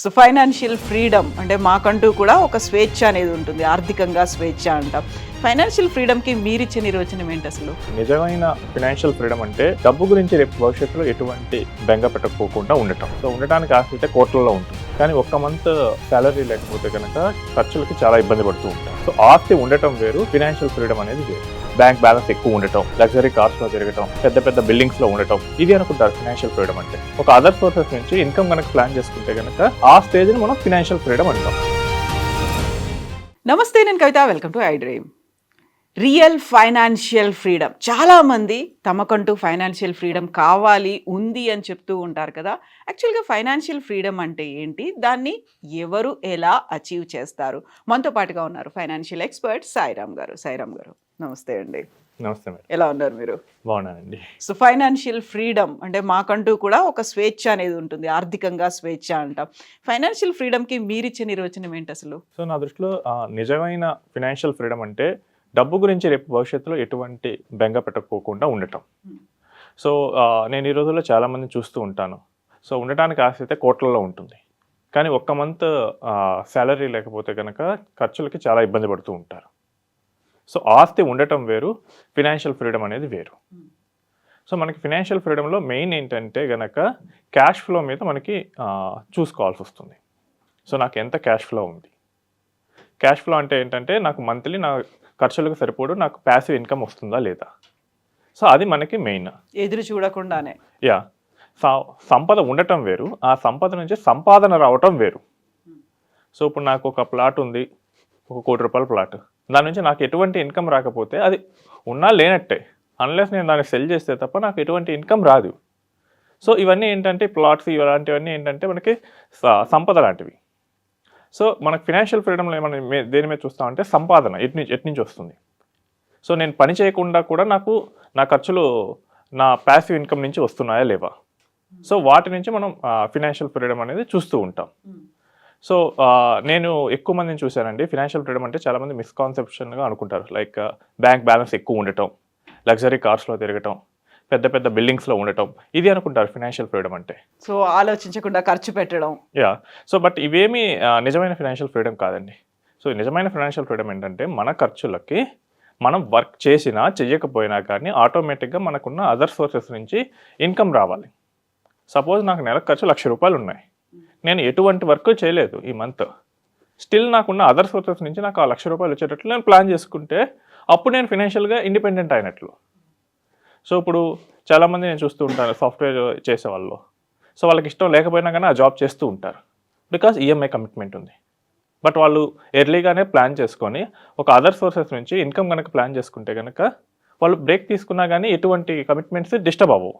So financial freedom అంటే మాకంటూ కూడా ఒక స్వేచ్ఛ అనేది ఉంటుంది ఆర్థికంగా స్వేచ్ఛ అంటాం. ఫైనాన్షియల్ ఫ్రీడమ్కి మీరిచ్చే నిర్వచనం ఏంటి అసలు? నిజమైన ఫైనాన్షియల్ ఫ్రీడమ్ అంటే డబ్బు గురించి రేపు భవిష్యత్తులో ఎటువంటి బెంగ పెట్టకపోకుండా ఉండటం. సో ఉండటానికి ఆశ అయితే కోట్లలో ఉంటుంది. కానీ ఒక్క మంత్ సాలరీ లేకపోతే కనుక ఖర్చులకి చాలా ఇబ్బంది పడుతూ ఉంటాం. సో ఆస్తి ఉండటం వేరు ఫైనాన్షియల్ ఫ్రీడమ్ అనేది వేరు. బ్యాంక్ బ్యాలెన్స్ ఎక్కువ ఉండటం లగ్జరీ కార్స్లో తిరగటం పెద్ద పెద్ద బిల్డింగ్స్లో ఉండటం ఇది అనుకుంటారు ఫైనాన్షియల్ ఫ్రీడమ్ అంటే. ఒక అదర్ సోర్సెస్ నుంచి ఇన్కమ్ కనుక ప్లాన్ చేసుకుంటే కనుక ఆ స్టేజ్ని మనం ఫైనాన్షియల్ ఫ్రీడమ్ అంటాం. నమస్తే నేను Kavitha. Welcome to I dream real financial freedom. చాలామంది తమకంటూ ఫైనాన్షియల్ ఫ్రీడమ్ కావాలి ఉంది అని చెప్తూ ఉంటారు కదా. యాక్చువల్గా ఫైనాన్షియల్ ఫ్రీడమ్ అంటే ఏంటి? దాన్ని ఎవరు ఎలా అచీవ్ చేస్తారు? మనతో పాటుగా ఉన్నారు ఫైనాన్షియల్ ఎక్స్పర్ట్ సాయిరామ్ గారు. సాయిరామ్ గారు. నమస్తే అండి. నమస్తే మేడం. ఎలా ఉన్నారు మీరు? బాగున్నానండి. సో ఫైనాన్షియల్ ఫ్రీడమ్ అంటే మాకంటూ కూడా ఒక స్వేచ్ఛ అనేది ఉంటుంది. ఆర్థికంగా స్వేచ్ఛ అంటాం. ఫైనాన్షియల్ ఫ్రీడమ్కి మీరిచ్చే నిర్వచనం ఏంటి అసలు? సో నా దృష్టిలో ఆ, నిజమైన ఫినాన్షియల్ ఫ్రీడమ్ అంటే డబ్బు గురించి రేపు భవిష్యత్తులో ఎటువంటి బెంగ పెట్టకపోకుండా ఉండటం. సో ఆ, నేను ఈ రోజుల్లో చాలామంది చూస్తూ ఉంటాను. సో ఉండటానికి ఆశ అయితే కోట్లలో ఉంటుంది. కానీ ఒక్క మంత్ శాలరీ లేకపోతే కనుక ఖర్చులకి చాలా ఇబ్బంది పడుతూ ఉంటారు. సో ఆస్తి ఉండటం వేరు ఫినాన్షియల్ ఫ్రీడమ్ అనేది వేరు. సో మనకి ఫినాన్షియల్ ఫ్రీడమ్లో మెయిన్ ఏంటంటే గనక క్యాష్ ఫ్లో మీద మనకి చూసుకోవాల్సి వస్తుంది. సో నాకు ఎంత క్యాష్ ఫ్లో ఉంది? క్యాష్ ఫ్లో అంటే ఏంటంటే నాకు మంత్లీ నా ఖర్చులకు సరిపోడు నాకు ప్యాసివ్ ఇన్కమ్ వస్తుందా లేదా? సో అది మనకి మెయిన్ ఎదురు చూడకుండానే. యా. సంపద ఉండటం వేరు ఆ సంపద నుంచి సంపాదన రావటం వేరు. సో ఇప్పుడు నాకు ఒక ప్లాట్ ఉంది ఒక కోటి రూపాయల ప్లాట్ దాని నుంచి నాకు ఎటువంటి ఇన్కమ్ రాకపోతే అది ఉన్నా లేనట్టే. అన్లెస్ నేను దాన్ని సెల్ చేస్తే తప్ప నాకు ఎటువంటి ఇన్కమ్ రాదు. సో ఇవన్నీ ఏంటంటే ప్లాట్స్ ఇలాంటివన్నీ ఏంటంటే మనకి సంపద లాంటివి. సో మనకి ఫినాన్షియల్ ఫ్రీడమ్లో ఏమైనా దేని మీద చూస్తామంటే సంపాదన ఎటు నుంచి ఎటు నుంచి వస్తుంది? సో నేను పని చేయకుండా కూడా నాకు నా ఖర్చులు నా ప్యాసివ్ ఇన్కమ్ నుంచి వస్తున్నాయా లేవా? సో వాటి నుంచి మనం ఫినాన్షియల్ ఫ్రీడమ్ అనేది చూస్తూ ఉంటాం. Hmm. సో నేను ఎక్కువ మందిని చూశానండి. ఫినాన్షియల్ ఫ్రీడమ్ అంటే చాలామంది మిస్కాన్సెప్షన్గా అనుకుంటారు. లైక్ బ్యాంక్ బ్యాలెన్స్ ఎక్కువ ఉండటం లగ్జరీ కార్స్లో తిరగటం పెద్ద పెద్ద బిల్డింగ్స్లో ఉండటం ఇది అనుకుంటారు ఫినాన్షియల్ ఫ్రీడమ్ అంటే. సో ఆలోచించకుండా ఖర్చు పెట్టడం. యా. సో బట్ ఇవేమి నిజమైన ఫినాన్షియల్ ఫ్రీడమ్ కాదండి. సో నిజమైన ఫినాన్షియల్ ఫ్రీడమ్ ఏంటంటే మన ఖర్చులకి మనం వర్క్ చేసినా చెయ్యకపోయినా కానీ ఆటోమేటిక్గా మనకున్న అదర్ సోర్సెస్ నుంచి ఇన్కమ్ రావాలి. సపోజ్ నాకు నెలకు ఖర్చు లక్ష రూపాయలు ఉన్నాయి నేను ఎటువంటి వర్క్ చేయలేదు ఈ మంత్ స్టిల్ నాకున్న అదర్ సోర్సెస్ నుంచి నాకు ఆ లక్ష రూపాయలు వచ్చేటట్లు నేను ప్లాన్ చేసుకుంటే అప్పుడు నేను ఫినాన్షియల్గా ఇండిపెండెంట్ అయినట్లు. సో ఇప్పుడు చాలామంది నేను చూస్తూ ఉంటాను సాఫ్ట్వేర్ చేసేవాళ్ళు సో వాళ్ళకి ఇష్టం లేకపోయినా కానీ ఆ జాబ్ చేస్తూ ఉంటారు. బికాస్ ఈఎంఐ కమిట్మెంట్ ఉంది. బట్ వాళ్ళు ఎర్లీగానే ప్లాన్ చేసుకొని ఒక అదర్ సోర్సెస్ నుంచి ఇన్కమ్ కనుక ప్లాన్ చేసుకుంటే కనుక వాళ్ళు బ్రేక్ తీసుకున్నా కానీ ఎటువంటి కమిట్మెంట్స్ డిస్టర్బ్ అవ్వవు.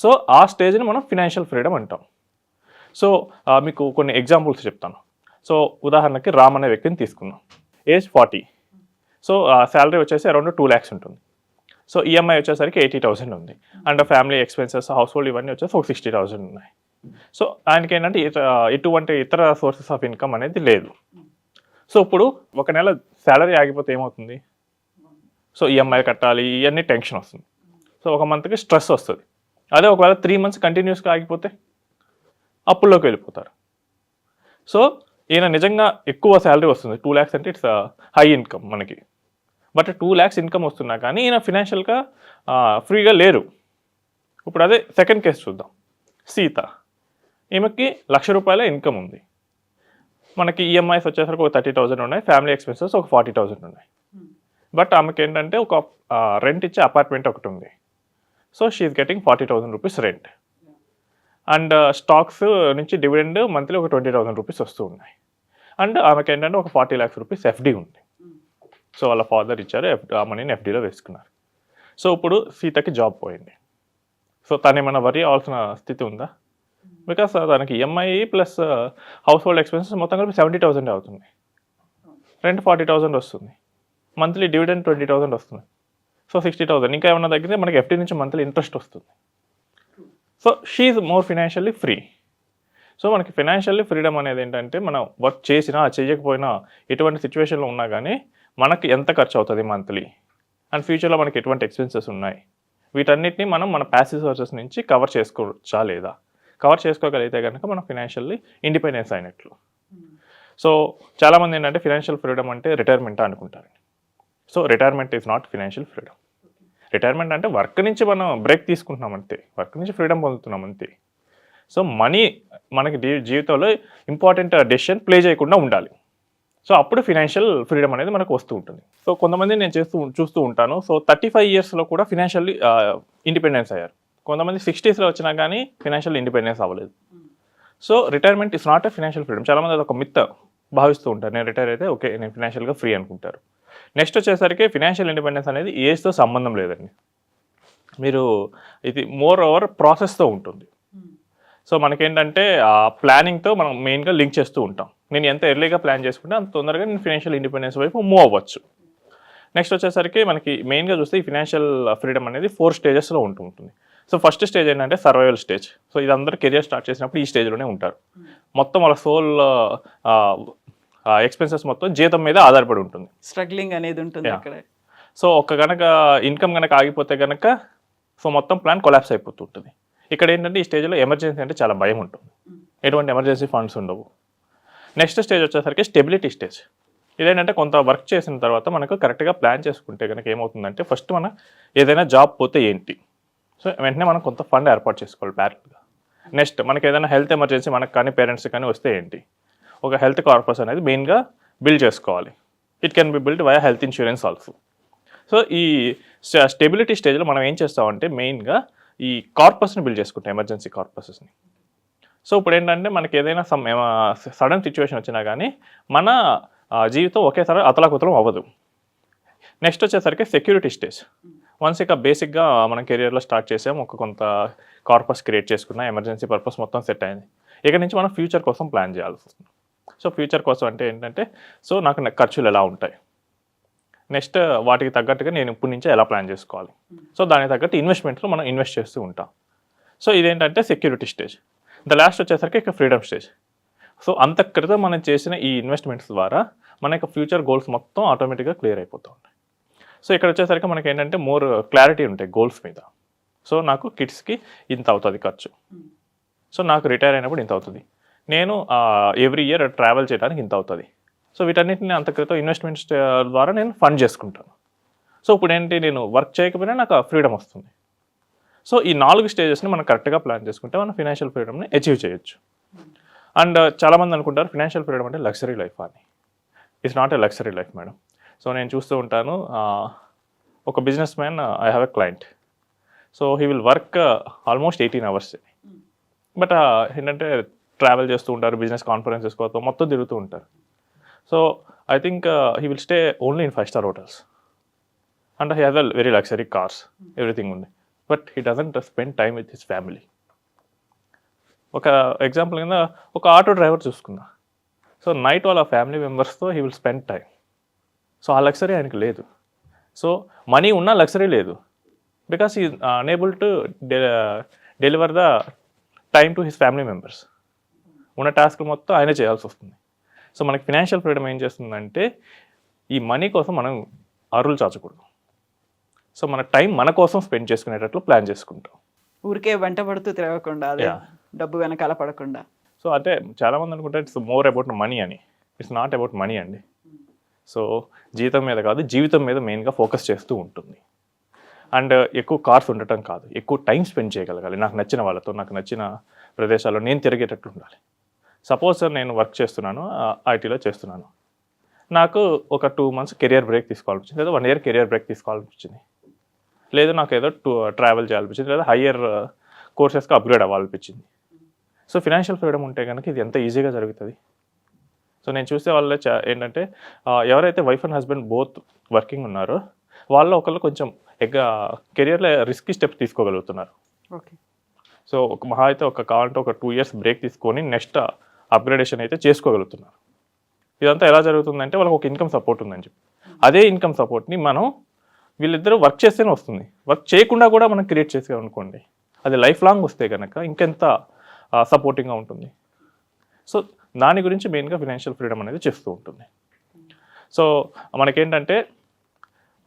సో ఆ స్టేజ్ని మనం ఫినాన్షియల్ ఫ్రీడమ్ అంటాం. సో మీకు కొన్ని ఎగ్జాంపుల్స్ చెప్తాను. సో ఉదాహరణకి రామ్ అనే వ్యక్తిని తీసుకున్నాం ఏజ్ ఫార్టీ. సో శాలరీ వచ్చేసి అరౌండ్ టూ ల్యాక్స్ ఉంటుంది. సో ఈఎంఐ వచ్చేసరికి ఎయిటీ థౌసండ్ ఉంది. And family expenses household ఇవన్నీ వచ్చేసి ఒక సిక్స్టీ థౌసండ్ ఉన్నాయి. సో ఆయనకి ఏంటంటే ఎటువంటి ఇతర సోర్సెస్ ఆఫ్ ఇన్కమ్ అనేది లేదు. సో ఇప్పుడు ఒక నెల శాలరీ ఆగిపోతే ఏమవుతుంది? సో ఈఎంఐ కట్టాలి ఇవన్నీ టెన్షన్ వస్తుంది. సో ఒక మంత్కి స్ట్రెస్ వస్తుంది. అదే ఒకవేళ త్రీ మంత్స్ కంటిన్యూస్గా ఆగిపోతే అప్పుల్లోకి వెళ్ళిపోతారు. సో ఈయన నిజంగా ఎక్కువ శాలరీ వస్తుంది. టూ ల్యాక్స్ అంటే ఇట్స్ హై ఇన్కమ్ మనకి. బట్ టూ ల్యాక్స్ ఇన్కమ్ వస్తున్నా కానీ ఈయన ఫినాన్షియల్గా ఫ్రీగా లేరు. ఇప్పుడు అదే సెకండ్ కేసు చూద్దాం. సీత. ఈమెకి లక్ష రూపాయల ఇన్కమ్ ఉంది. మనకి ఈఎంఐస్ వచ్చేసరికి ఒక థర్టీ థౌసండ్ ఉన్నాయి. ఫ్యామిలీ ఎక్స్పెన్సెస్ ఒక ఫార్టీ థౌసండ్ ఉన్నాయి. బట్ ఆమెకి ఏంటంటే ఒక రెంట్ ఇచ్చే అపార్ట్మెంట్ ఒకటి ఉంది. So she's getting forty thousand rupees rent and uh, stocks నుంచి డివిడెండ్ మంత్లీ ఒక ట్వంటీ థౌసండ్ రూపీస్ వస్తూ ఉన్నాయి. అండ్ ఆమెకి ఏంటంటే ఒక ఫార్టీ ల్యాక్స్ రూపీస్ ఎఫ్డీ ఉంది. సో వాళ్ళ ఫాదర్ ఇచ్చారు ఎఫ్- ఆ మనీని ఎఫ్డీలో వేసుకున్నారు. సో ఇప్పుడు సీతకి జాబ్ పోయింది. సో తను ఏమైనా వరి అవ్వాల్సిన స్థితి ఉందా? బికాస్ uh, తనకి EMI plus household expenses మొత్తం కలిపి సెవెంటీ థౌసండ్ అవుతుంది. రెంట్ ఫార్టీ థౌసండ్ వస్తుంది. మంత్లీ డివిడెండ్ ట్వంటీ థౌసండ్ వస్తుంది. సో సిక్స్టీ థౌసండ్ ఇంకా ఏమైనా తగ్గితే మనకి ఎఫ్టీ నుంచి మంత్లీ ఇంట్రెస్ట్ వస్తుంది. So she more financially free so మనకి ఫినాన్షియల్లీ ఫ్రీడమ్ అనేది ఏంటంటే మనం వర్క్ చేసినా చేయకపోయినా ఎటువంటి సిచ్యువేషన్లో ఉన్నా కానీ మనకి ఎంత ఖర్చు అవుతుంది మంత్లీ అండ్ ఫ్యూచర్లో మనకి ఎటువంటి ఎక్స్పెన్సెస్ ఉన్నాయి? వీటన్నిటిని మనం మన ప్యాసివ్ సోర్సెస్ నుంచి కవర్ చేసుకోవచ్చా లేదా? కవర్ చేసుకోగలిగితే కనుక మనం ఫినాన్షియల్లీ ఇండిపెండెన్స్ అయినట్లు. సో చాలామంది ఏంటంటే ఫినాన్షియల్ ఫ్రీడమ్ అంటే రిటైర్మెంట్ అనుకుంటారు so retirement is not financial freedom retirement అంటే వర్క్ నుంచి మనం బ్రేక్ తీసుకుంటున్నాం అంతే. వర్క్ నుంచి ఫ్రీడమ్ పొందుతున్నాం అంతే. సో మనీ మనకి జీవితంలో ఇంపార్టెంట్ డెసిషన్ ప్లే చేయకుండా ఉండాలి. సో అప్పుడు ఫినాన్షియల్ ఫ్రీడమ్ అనేది మనకు వస్తూ ఉంటుంది. సో కొంతమంది నేను చేస్తూ చూస్తూ ఉంటాను. సో థర్టీ ఫైవ్ ఇయర్స్లో కూడా ఫినాన్షియల్ ఇండిపెండెన్స్ అయ్యారు. కొంతమంది సిక్స్టీస్లో వచ్చినా కానీ ఫినాన్షియల్ ఇండిపెండెన్స్ అవ్వలేదు. So retirement is not a financial freedom చాలామంది అది ఒక మిత్త భావిస్తూ ఉంటారు. నేను రిటైర్ అయితే ఓకే నేను ఫినాన్షియల్గా ఫ్రీ అనుకుంటారు. నెక్స్ట్ వచ్చేసరికి ఫినాన్షియల్ ఇండిపెండెన్స్ అనేది ఏజ్తో సంబంధం లేదండి. మీరు ఇది మోర్ ఓవర్ ప్రాసెస్తో ఉంటుంది. సో మనకేంటంటే ఆ ప్లానింగ్తో మనం మెయిన్గా లింక్ చేస్తూ ఉంటాం. నేను ఎంత ఎర్లీగా ప్లాన్ చేసుకుంటే అంత తొందరగా నేను ఫినాన్షియల్ ఇండిపెండెన్స్ వైపు మూవ్ అవ్వచ్చు. నెక్స్ట్ వచ్చేసరికి మనకి మెయిన్గా చూస్తే ఈ ఫినాన్షియల్ ఫ్రీడమ్ అనేది ఫోర్ స్టేజెస్లో ఉంటూ ఉంటుంది. సో ఫస్ట్ స్టేజ్ ఏంటంటే సర్వైవల్ స్టేజ్. సో ఇది అందరూ కెరియర్ స్టార్ట్ చేసినప్పుడు ఈ స్టేజ్లోనే ఉంటారు. మొత్తం వాళ్ళ సోల్ ఎక్స్పెన్సెస్ మొత్తం జీతం మీద ఆధారపడి ఉంటుంది. స్ట్రగ్లింగ్ అనేది ఉంటుంది. అక్కడ. సో ఒక్క కనుక ఇన్కమ్ కనుక ఆగిపోతే కనుక సో మొత్తం ప్లాన్ కొలాప్స్ అయిపోతుంటుంది ఇక్కడ ఏంటంటే ఈ స్టేజ్లో ఎమర్జెన్సీ అంటే చాలా భయం ఉంటుంది. ఎటువంటి ఎమర్జెన్సీ ఫండ్స్ ఉండవు. నెక్స్ట్ స్టేజ్ వచ్చేసరికి స్టెబిలిటీ స్టేజ్ ఇదేంటంటే కొంత వర్క్ చేసిన తర్వాత మనకు కరెక్ట్గా ప్లాన్ చేసుకుంటే కనుక ఏమవుతుందంటే ఫస్ట్ మన ఏదైనా జాబ్ పోతే ఏంటి? సో వెంటనే మనం కొంత ఫండ్ ఏర్పాటు చేసుకోవాలి ప్యారల్గా నెక్స్ట్ మనకి ఏదైనా హెల్త్ ఎమర్జెన్సీ మనకు కానీ పేరెంట్స్ కానీ వస్తే ఏంటి? ఒక హెల్త్ కార్పస్ అనేది మెయిన్గా బిల్డ్ చేసుకోవాలి. It can be build via health insurance also so ఈ స్టెబిలిటీ స్టేజ్లో మనం ఏం చేస్తామంటే మెయిన్గా ఈ కార్పస్ని బిల్డ్ చేసుకుంటాం ఎమర్జెన్సీ కార్పసెస్ని సో ఇప్పుడు ఏంటంటే మనకి ఏదైనా సమ్ సడన్ సిచ్యువేషన్ వచ్చినా కానీ మన జీవితం ఒకేసారి అతలాకుతలం అవ్వదు. నెక్స్ట్ వచ్చేసరికి సెక్యూరిటీ స్టేజ్ వన్స్ ఇక బేసిక్గా మనం కెరియర్లో స్టార్ట్ చేసాం ఒక కొంత కార్పస్ క్రియేట్ చేసుకున్న ఎమర్జెన్సీ పర్పస్ మొత్తం సెట్ అయింది. ఇక నుంచి మనం ఫ్యూచర్ కోసం ప్లాన్ చేయాల్సి వస్తుంది. సో ఫ్యూచర్ కోసం అంటే ఏంటంటే సో నాకు ఖర్చులు ఎలా ఉంటాయి? నెక్స్ట్ వాటికి తగ్గట్టుగా నేను ఇప్పటి నుంచే ఎలా ప్లాన్ చేసుకోవాలి? సో దానికి తగ్గట్టు ఇన్వెస్ట్మెంట్లో మనం ఇన్వెస్ట్ చేస్తూ ఉంటాం. సో ఇదేంటంటే సెక్యూరిటీ స్టేజ్. ద లాస్ట్ వచ్చేసరికి ఇక ఫ్రీడమ్ స్టేజ్. సో అంత క్రితం మనం చేసిన ఈ ఇన్వెస్ట్మెంట్స్ ద్వారా మన యొక్క ఫ్యూచర్ గోల్స్ మొత్తం ఆటోమేటిక్గా క్లియర్ అయిపోతూ ఉంటాయి. సో ఇక్కడ వచ్చేసరికి మనకి ఏంటంటే మోర్ క్లారిటీ ఉంటాయి గోల్స్ మీద. సో నాకు కిడ్స్కి ఇంత అవుతుంది ఖర్చు. సో నాకు రిటైర్ అయినప్పుడు ఇంత అవుతుంది. నేను ఎవ్రీ ఇయర్ ట్రావెల్ చేయడానికి ఇంత అవుతుంది. సో వీటన్నిటిని అంత క్రితం ఇన్వెస్ట్మెంట్స్ ద్వారా నేను ఫండ్ చేసుకుంటాను. సో ఇప్పుడు ఏంటి నేను వర్క్ చేయకపోయినా నాకు ఫ్రీడమ్ వస్తుంది. సో ఈ నాలుగు స్టేజెస్ని మనం కరెక్ట్గా ప్లాన్ చేసుకుంటే మనం ఫినాన్షియల్ ఫ్రీడమ్ని అచీవ్ చేయొచ్చు. అండ్ చాలామంది అనుకుంటారు ఫినాన్షియల్ ఫ్రీడమ్ అంటే లగ్జరీ లైఫ్ అని. It's not a luxury life madam so నేను చూస్తూ ఉంటాను ఒక businessman I have a client so he will work almost eighteen hours but ఏంటంటే ట్రావెల్ చేస్తూ ఉంటారు బిజినెస్ కాన్ఫరెన్సెస్ కోసం మొత్తం తిరుగుతూ ఉంటారు. So I think he will stay only in five star hotels and he have a very luxury cars everything ఉంది. But he doesn't spend time with his family ఒక example కింద ఒక ఆటో డ్రైవర్ చూసుకున్నా. So night వాళ్ళ family మెంబర్స్తో he will spend time so ఆ luxury ఆయనకి లేదు. సో మనీ ఉన్న లగ్జరీ లేదు. Because he unable to deliver the time to his family members ఉన్న టాస్క్ మొత్తం ఆయనే చేయాల్సి వస్తుంది. సో మనకి ఫినాన్షియల్ ఫ్రీడమ్ ఏం చేస్తుందంటే ఈ మనీ కోసం మనం అరులు చాచకూడదు. సో మన టైం మన కోసం స్పెండ్ చేసుకునేటట్లు ప్లాన్ చేసుకుంటాం. ఊరికే వెంట పడుతూ తిరగకుండా అదే. డబ్బు వెనకాల పడకుండా. సో అంటే చాలామంది అనుకుంటారు ఇట్స్ మోర్ అబౌట్ మనీ అని. ఇట్స్ నాట్ అబౌట్ మనీ అండి. సో జీతం మీద కాదు జీవితం మీద మెయిన్గా ఫోకస్ చేస్తూ ఉంటుంది. అండ్ ఎక్కువ కార్స్ ఉండటం కాదు. ఎక్కువ టైం స్పెండ్ చేయగలగాలి. నాకు నచ్చిన వాళ్ళతో నాకు నచ్చిన ప్రదేశాల్లో నేను తిరిగేటట్టు ఉండాలి. సపోజ్ నేను వర్క్ చేస్తున్నాను ఐటీలో చేస్తున్నాను. నాకు ఒక టూ మంత్స్ కెరియర్ బ్రేక్ తీసుకోవాలనిపించింది లేదా వన్ ఇయర్ కెరియర్ బ్రేక్ తీసుకోవాలనిపించింది. లేదు నాకు ఏదో టూ ట్రావెల్ చేయాలనిపించింది లేదా హయ్యర్ కోర్సెస్కి అప్గ్రేడ్ అవ్వాలనిపించింది. సో ఫినాన్షియల్ ఫ్రీడమ్ ఉంటే కనుక ఇది ఎంత ఈజీగా జరుగుతుంది. సో నేను చూసే వాళ్ళే చా- ఏంటంటే ఎవరైతే wife and husband both working ఉన్నారో వాళ్ళ ఒకళ్ళు కొంచెం ఎగ్గ కెరియర్లో రిస్కీ స్టెప్స్ తీసుకోగలుగుతున్నారు. ఓకే. సో ఒక మహా అయితే ఒక కావాలంటే ఒక టూ ఇయర్స్ బ్రేక్ తీసుకొని నెక్స్ట్ అప్గ్రేడేషన్ అయితే చేసుకోగలుగుతున్నారు. ఇదంతా ఎలా జరుగుతుందంటే వాళ్ళకి ఒక ఇన్కమ్ సపోర్ట్ ఉందని చెప్పి. అదే ఇన్కమ్ సపోర్ట్ని మనం వీళ్ళిద్దరూ వర్క్ చేస్తేనే వస్తుంది. వర్క్ చేయకుండా కూడా మనం క్రియేట్ చేసాం అనుకోండి అది లైఫ్ లాంగ్ వస్తే కనుక ఇంకెంత సపోర్టింగ్గా ఉంటుంది. సో దాని గురించి మెయిన్గా ఫినాన్షియల్ ఫ్రీడమ్ అనేది చేస్తూ ఉంటుంది. సో మనకేంటంటే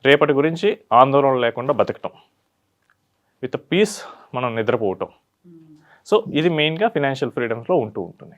రేపటి గురించి ఆందోళన లేకుండా బతకటం. విత్ పీస్ మనం నిద్రపోవటం. సో ఇది మెయిన్గా ఫినాన్షియల్ ఫ్రీడమ్స్లో ఉంటూ ఉంటుంది.